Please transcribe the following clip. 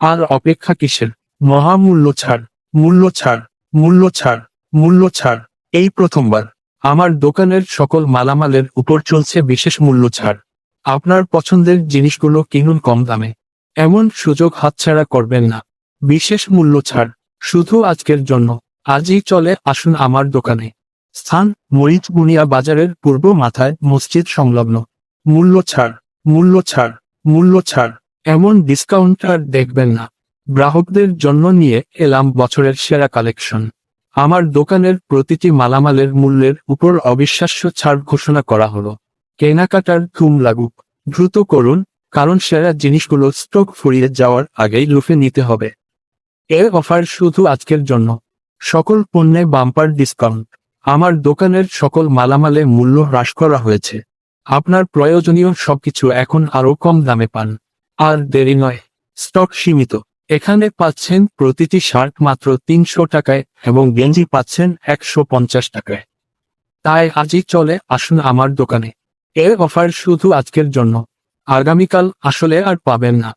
আর অপেক্ষা কিসের? মহামূল্য ছাড়, মূল্য ছাড় মূল্য ছাড় মূল্য ছাড়। এই প্রথমবার। আমার দোকানের সকল মালামালের উপর চলছে বিশেষ মূল্য ছাড়। আপনার পছন্দের জিনিসগুলো কিনুন কম দামে। এমন সুযোগ হাতছাড়া করবেন না। বিশেষ মূল্য ছাড়, শুধু আজকের জন্য। আজই চলে আসুন আমার দোকানে। স্থান মরিচ বুনিয়া বাজারের পূর্ব মাথায় মসজিদ সংলগ্ন। মূল্য ছাড় মূল্য ছাড় মূল্য ছাড়। এমন ডিসকাউন্ট আর দেখবেন না। গ্রাহকদের জন্য নিয়ে এলাম বছরের সেরা কালেকশন আমার দোকানের প্রতিটি মালামালের মূল্যের উপর অবিশ্বাস্য ছাড় ঘোষণা করা হলো। কেনাকাটার ধুম লাগুক। দ্রুত করুন, কারণ সেরা জিনিসগুলো স্টক ফুরিয়ে যাওয়ার আগেই লুফে নিতে হবে। এ অফার শুধু আজকের জন্য। সকল পণ্যে বাম্পার ডিসকাউন্ট আমার দোকানের সকল মালামালে মূল্য হ্রাস করা হয়েছে। আপনার প্রয়োজনীয় সবকিছু এখন আরও কম দামে পান। আর দেরি নয়। স্টক সীমিত। এখানে পাচ্ছেন প্রতিটি শার্ট মাত্র তিনশো টাকায় এবং গেঞ্জি পাচ্ছেন একশো পঞ্চাশ টাকায়। তাই আজই চলে আসুন আমার দোকানে। এর অফার শুধু আজকের জন্য। আগামীকাল আসলে আর পাবেন না।